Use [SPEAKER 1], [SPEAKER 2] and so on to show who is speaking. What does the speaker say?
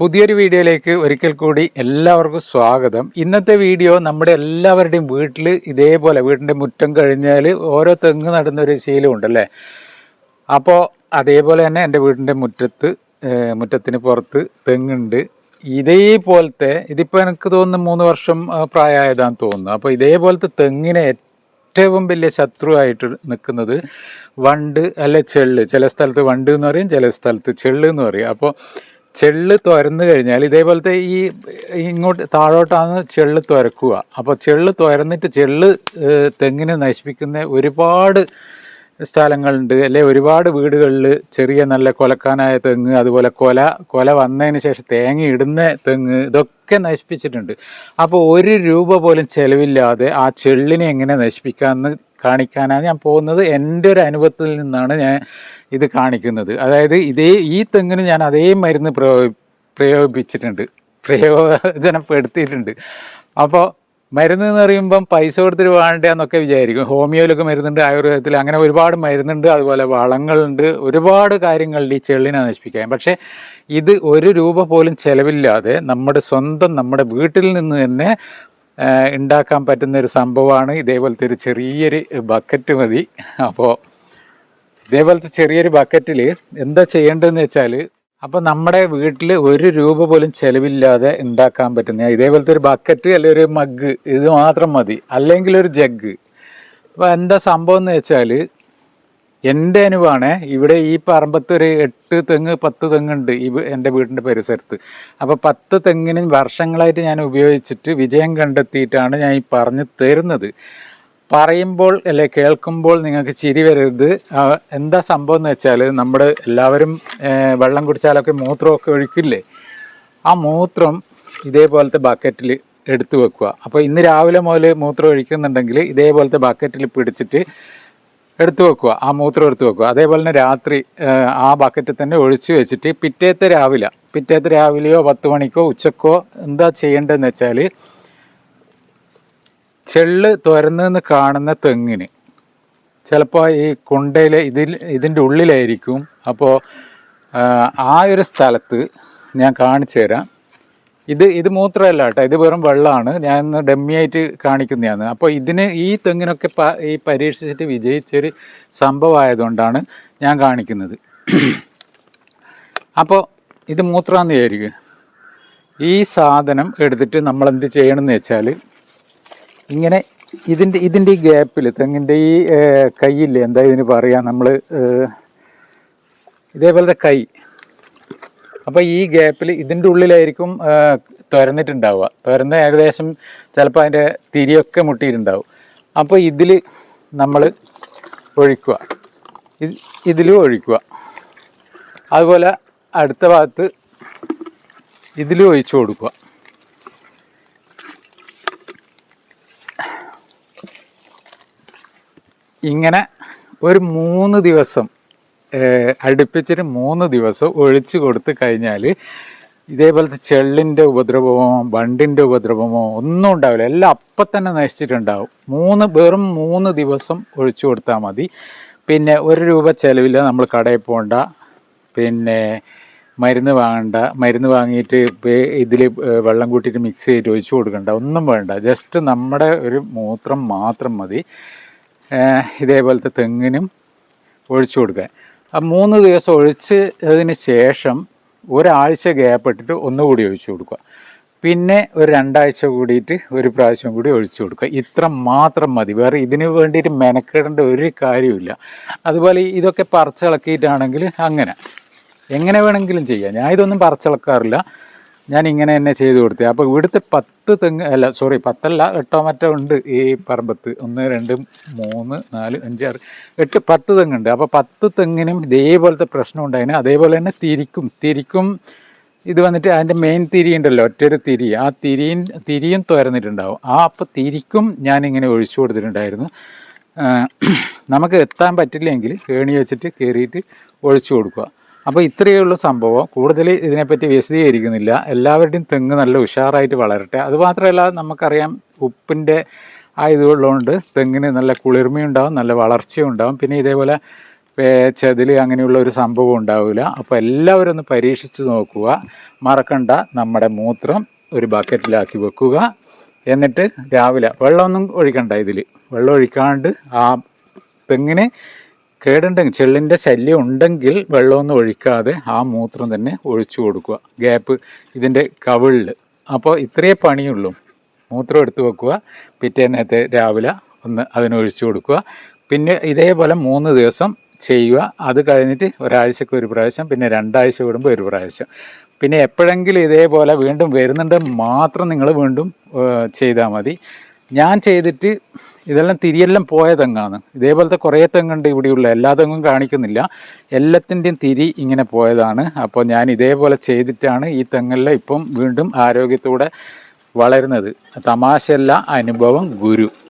[SPEAKER 1] പുതിയൊരു വീഡിയോയിലേക്ക് ഒരിക്കൽ കൂടി എല്ലാവർക്കും സ്വാഗതം. ഇന്നത്തെ വീഡിയോ നമ്മുടെ എല്ലാവരുടെയും വീട്ടിൽ ഇതേപോലെ വീടിന്റെ മുറ്റം കഴിഞ്ഞാൽ ഓരോ തെങ്ങ് നടുന്നൊരു ശീലമുണ്ടല്ലേ അപ്പോൾ അതേപോലെ തന്നെ എന്റെ വീടിന്റെ മുറ്റത്ത് മുറ്റത്തിന് പുറത്ത് തെങ്ങുണ്ട്. ഇതേപോലത്തെ ഇതിപ്പോൾ എനിക്ക് തോന്നുന്നു മൂന്ന് വർഷം പ്രായമായതാന്ന് തോന്നുന്നു. അപ്പോൾ ഇതേപോലത്തെ തെങ്ങിനെ ഏറ്റവും വലിയ ശത്രുവായിട്ട് നിൽക്കുന്നത് വണ്ട് അല്ലെ ചെള്ള്. ചില സ്ഥലത്ത് വണ്ട് എന്ന് പറയും ചില സ്ഥലത്ത് ചെള്ള് എന്ന് പറയും. അപ്പോൾ ചെള്ള് തുരന്നു കഴിഞ്ഞാൽ ഇതേപോലത്തെ ഈ ഇങ്ങോട്ട് താഴോട്ടാണ് ചെള്ള് തുരക്കുക. അപ്പോൾ ചെള്ള് തുരന്നിട്ട് ചെള്ള് തെങ്ങിനെ നശിപ്പിക്കുന്ന ഒരുപാട് സ്ഥലങ്ങളുണ്ട്. അല്ലെ ഒരുപാട് വീടുകളിൽ ചെറിയ നല്ല കൊലക്കാനായ തെങ്ങ് അതുപോലെ കൊല കൊല വന്നതിന് ശേഷം തേങ്ങ ഇടുന്ന തെങ്ങ് ഇതൊക്കെ നശിപ്പിച്ചിട്ടുണ്ട്. അപ്പോൾ ഒരു രൂപ പോലും ചെലവില്ലാതെ ആ ചെള്ളിനെ എങ്ങനെ നശിപ്പിക്കാമെന്ന് കാണിക്കാനാണ് ഞാൻ പോകുന്നത്. എന്റെ ഒരു അനുഭവത്തിൽ നിന്നാണ് ഞാൻ ഇത് കാണിക്കുന്നത്. അതായത് ഇതേ ഈ തെങ്ങിന് ഞാൻ അതേ മരുന്ന് പ്രയോഗി പ്രയോഗിപ്പിച്ചിട്ടുണ്ട്. പ്രയോജനപ്പെടുത്തിയിട്ടുണ്ട്. അപ്പോൾ മരുന്ന് എന്ന് പറയുമ്പം പൈസ കൊടുത്തിട്ട് വേണ്ടെന്നൊക്കെ വിചാരിക്കും. ഹോമിയോയിലൊക്കെ മരുന്നുണ്ട് ആയുർവേദത്തിൽ അങ്ങനെ ഒരുപാട് മരുന്നുണ്ട് അതുപോലെ വളങ്ങളുണ്ട്. ഒരുപാട് കാര്യങ്ങൾ ഈ ചെള്ളിനെ നശിപ്പിക്കാൻ. പക്ഷേ ഇത് ഒരു രൂപ പോലും ചിലവില്ലാതെ നമ്മുടെ സ്വന്തം നമ്മുടെ വീട്ടിൽ നിന്ന് തന്നെ ഉണ്ടാക്കാൻ പറ്റുന്ന ഒരു സംഭവമാണ് ഇതേപോലത്തെ ഒരു ചെറിയൊരു ബക്കറ്റ് മതി. അപ്പോൾ ഇതേപോലത്തെ ചെറിയൊരു ബക്കറ്റിൽ എന്താ ചെയ്യേണ്ടതെന്ന് വെച്ചാൽ അപ്പോൾ നമ്മുടെ വീട്ടിൽ ഒരു രൂപ പോലും ചിലവില്ലാതെ ഉണ്ടാക്കാൻ പറ്റുന്ന ഇതേപോലത്തെ ഒരു ബക്കറ്റ് അല്ലെങ്കിൽ ഒരു മഗ് ഇത് മാത്രം മതി. അല്ലെങ്കിൽ ഒരു ജഗ് അപ്പോൾ എന്താ സംഭവം എന്ന് വെച്ചാൽ എന്റെ അനുഭവമാണ് ഇവിടെ ഈ പറമ്പത്ത് ഒരു എട്ട് തെങ്ങ് പത്ത് തെങ്ങുണ്ട് ഈ എന്റെ വീടിന്റെ പരിസരത്ത്. അപ്പോൾ പത്ത് തെങ്ങിനും വർഷങ്ങളായിട്ട് ഞാൻ ഉപയോഗിച്ചിട്ട് വിജയം കണ്ടെത്തിയിട്ടാണ് ഞാൻ ഈ പറഞ്ഞു തരുന്നത്. പറയുമ്പോൾ അല്ലെ കേൾക്കുമ്പോൾ നിങ്ങൾക്ക് ചിരി വരരുത്. എന്താ സംഭവം എന്ന് വെച്ചാൽ നമ്മൾ എല്ലാവരും വെള്ളം കുടിച്ചാലൊക്കെ മൂത്രമൊക്കെ ഒഴിക്കില്ലേ? ആ മൂത്രം ഇതേപോലത്തെ ബക്കറ്റിൽ എടുത്തു വെക്കുക. അപ്പോൾ ഇന്ന് രാവിലെ മുതൽ മൂത്രം ഒഴിക്കുന്നുണ്ടെങ്കിൽ ഇതേപോലത്തെ ബക്കറ്റിൽ പിടിച്ചിട്ട് എടുത്തു വെക്കുക ആ മൂത്രം എടുത്തു വെക്കുക. അതേപോലെ തന്നെ രാത്രി ആ, ബക്കറ്റിൽ തന്നെ ഒഴിച്ചു വെച്ചിട്ട് പിറ്റേത്തെ രാവിലെ പിറ്റേത്തെ രാവിലെയോ പത്ത് മണിക്കോ ഉച്ചക്കോ എന്താ ചെയ്യേണ്ടതെന്ന് വെച്ചാൽ ചെള്ള് തുരന്നെന്ന് കാണുന്ന തെങ്ങിന്. ചിലപ്പോൾ ഈ കുണ്ടയിൽ ഇതിൽ ഇതിന്റെ ഉള്ളിലായിരിക്കും. അപ്പോൾ ആ ഒരു സ്ഥലത്ത് ഞാൻ കാണിച്ചു തരാം ഇത് ഇത് മൂത്രമല്ല കേട്ടോ ഇത് വെറും വെള്ളമാണ്. ഞാൻ ഇന്ന് ഡമ്മിയായിട്ട് കാണിക്കുന്നതാണ്. അപ്പോൾ ഇതിന് ഈ തെങ്ങിനൊക്കെ ഈ പരീക്ഷിച്ചിട്ട് വിജയിച്ചൊരു സംഭവമായതുകൊണ്ടാണ് ഞാൻ കാണിക്കുന്നത്. അപ്പോൾ ഇത് മൂത്രമാണെന്ന് വിചാരിക്കുക ഈ സാധനം എടുത്തിട്ട് നമ്മൾ എന്ത് ചെയ്യണമെന്ന് വെച്ചാൽ ഇങ്ങനെ ഇതിന്റെ ഇതിന്റെ ഈ ഗ്യാപ്പിൽ തെങ്ങിന്റെ ഈ കൈയില്ലേ എന്താ ഇതിന് പറയാ നമ്മൾ ഇതേപോലത്തെ കൈ. അപ്പോൾ ഈ ഗ്യാപ്പിൽ ഇതിന്റെ ഉള്ളിലായിരിക്കും തുരന്നിട്ടുണ്ടാവുക. തുരന്ന് ഏകദേശം ചിലപ്പോൾ അതിന്റെ തിരിയൊക്കെ മുട്ടിയിട്ടുണ്ടാവും. അപ്പോൾ ഇതിൽ നമ്മൾ ഒഴിക്കുക. ഇത് ഇതിലും ഒഴിക്കുക. അതുപോലെ അടുത്ത ഭാഗത്ത് ഇതിലും ഒഴിച്ചു കൊടുക്കുക. ഇങ്ങനെ ഒരു മൂന്ന് ദിവസം അടുപ്പിച്ചിട്ട് മൂന്ന് ദിവസം ഒഴിച്ചു കൊടുത്ത് കഴിഞ്ഞാൽ ഇതേപോലത്തെ ചെള്ളിന്റെ ഉപദ്രവമോ വണ്ടിന്റെ ഉപദ്രവമോ ഒന്നും ഉണ്ടാവില്ല. എല്ലാം അപ്പം തന്നെ നശിച്ചിട്ടുണ്ടാവും. മൂന്ന് വെറും മൂന്ന് ദിവസം ഒഴിച്ചു കൊടുത്താൽ മതി. പിന്നെ ഒരു രൂപ ചിലവില്ല. നമ്മൾ കടയിൽ പോകണ്ട പിന്നെ മരുന്ന് വാങ്ങണ്ട. മരുന്ന് വാങ്ങിയിട്ട് ഇതിൽ വെള്ളം കൂട്ടിയിട്ട് മിക്സ് ചെയ്തിട്ട് ഒഴിച്ചു കൊടുക്കണ്ട. ഒന്നും വേണ്ട. ജസ്റ്റ് നമ്മുടെ ഒരു മൂത്രം മാത്രം മതി. ഇതേപോലത്തെ തെങ്ങിനും ഒഴിച്ചു കൊടുക്കാൻ. ആ മൂന്ന് ദിവസം ഒഴിച്ചതിന് ശേഷം ഒരാഴ്ച ഗ്യാപ്പ് ഇട്ടിട്ട് ഒന്നുകൂടി ഒഴിച്ചു കൊടുക്കുക. പിന്നെ ഒരു രണ്ടാഴ്ച കൂടിയിട്ട് ഒരു പ്രാവശ്യം കൂടി ഒഴിച്ചു കൊടുക്കുക. ഇത്ര മാത്രം മതി. വേറെ ഇതിനു വേണ്ടിയിട്ട് മെനക്കെടേണ്ട ഒരു കാര്യമില്ല അതുപോലെ ഇതൊക്കെ പറിച്ചിളക്കിയിട്ടാണെങ്കിൽ അങ്ങനെ. എങ്ങനെ വേണമെങ്കിലും ചെയ്യാം. ഞാൻ ഇതൊന്നും പറിച്ചിളക്കാറില്ല ഞാൻ ഇങ്ങനെ തന്നെ ചെയ്തു കൊടുത്തത് അപ്പോൾ ഇവിടുത്തെ പത്ത് തെങ്ങ് അല്ല സോറി പത്തല്ല എട്ടോ മറ്റോ ഉണ്ട് ഈ പറമ്പത്ത് ഒന്ന് രണ്ട് മൂന്ന് നാല് അഞ്ച് ആറ് എട്ട് പത്ത് തെങ്ങുണ്ട്. അപ്പോൾ പത്ത് തെങ്ങിനും ഇതേപോലത്തെ പ്രശ്നം ഉണ്ടായിന്. അതേപോലെ തന്നെ തിരിക്കും. തിരിക്കും ഇത് വന്നിട്ട് അതിന്റെ മെയിൻ തിരി ഉണ്ടല്ലോ ഒറ്റൊരു തിരി. ആ തിരിയും തിരിയും തുരന്നിട്ടുണ്ടാവും. ആ അപ്പോൾ തിരിക്കും ഞാനിങ്ങനെ ഒഴിച്ചു കൊടുത്തിട്ടുണ്ടായിരുന്നു. നമുക്ക് എത്താൻ പറ്റില്ലെങ്കിൽ ഏണി വെച്ചിട്ട് കയറിയിട്ട് ഒഴിച്ചു കൊടുക്കുക. അപ്പോൾ ഇത്രയുള്ള സംഭവം. കൂടുതൽ ഇതിനെപ്പറ്റി വിശദീകരിക്കുന്നില്ല. എല്ലാവരുടെയും തെങ്ങ് നല്ല ഉഷാറായിട്ട് വളരട്ടെ. അതുമാത്രമല്ല നമുക്കറിയാം ഉപ്പിന്റെ ആ ഇതുള്ളതുകൊണ്ട് തെങ്ങിന് നല്ല കുളിർമയുണ്ടാവും നല്ല വളർച്ചയും ഉണ്ടാവും പിന്നെ ഇതേപോലെ ചതിൽ അങ്ങനെയുള്ള ഒരു സംഭവം ഉണ്ടാവില്ല. അപ്പോൾ എല്ലാവരും ഒന്ന് പരീക്ഷിച്ച് നോക്കുക. മറക്കണ്ട. നമ്മുടെ മൂത്രം ഒരു ബക്കറ്റിലാക്കി വെക്കുക. എന്നിട്ട് രാവിലെ വെള്ളമൊന്നും ഒഴിക്കണ്ട ഇതിൽ വെള്ളം ഒഴിക്കാണ്ട് ആ തെങ്ങിന് കേടുണ്ടെങ്കിൽ ചെള്ളിന്റെ ശല്യം ഉണ്ടെങ്കിൽ വെള്ളമൊന്നും ഒഴിക്കാതെ ആ മൂത്രം തന്നെ ഒഴിച്ചു കൊടുക്കുക. ഗ്യാപ്പ് ഇതിന്റെ കവിളിൽ. അപ്പോൾ ഇത്രയേ പണിയുള്ളൂ. മൂത്രം എടുത്തു വെക്കുക. പിറ്റേന്നത്തെ രാവിലെ ഒന്ന് അതിനൊഴിച്ചു കൊടുക്കുക. പിന്നെ ഇതേപോലെ മൂന്ന് ദിവസം ചെയ്യുക. അത് കഴിഞ്ഞിട്ട് ഒരാഴ്ചക്ക് ഒരു പ്രാവശ്യം പിന്നെ രണ്ടാഴ്ച വിടുമ്പോൾ ഒരു പ്രാവശ്യം. പിന്നെ എപ്പോഴെങ്കിലും ഇതേപോലെ വീണ്ടും വരുന്നുണ്ട് മാത്രം നിങ്ങൾ വീണ്ടും ചെയ്താൽ മതി. ഞാൻ ചെയ്തിട്ട് ഇതെല്ലാം തിരിയെല്ലാം പോയ തെങ്ങാണ്. ഇതേപോലത്തെ കുറേ തെങ്ങുണ്ട് ഇവിടെയുള്ള. എല്ലാ തെങ്ങും കാണിക്കുന്നില്ല. എല്ലാത്തിന്റെയും തിരി ഇങ്ങനെ പോയതാണ്. അപ്പോൾ ഞാൻ ഇതേപോലെ ചെയ്തിട്ടാണ് ഈ തെങ്ങെല്ലാം ഇപ്പം വീണ്ടും ആരോഗ്യത്തോടെ വളരുന്നത്. തമാശയല്ല അനുഭവം ഗുരു.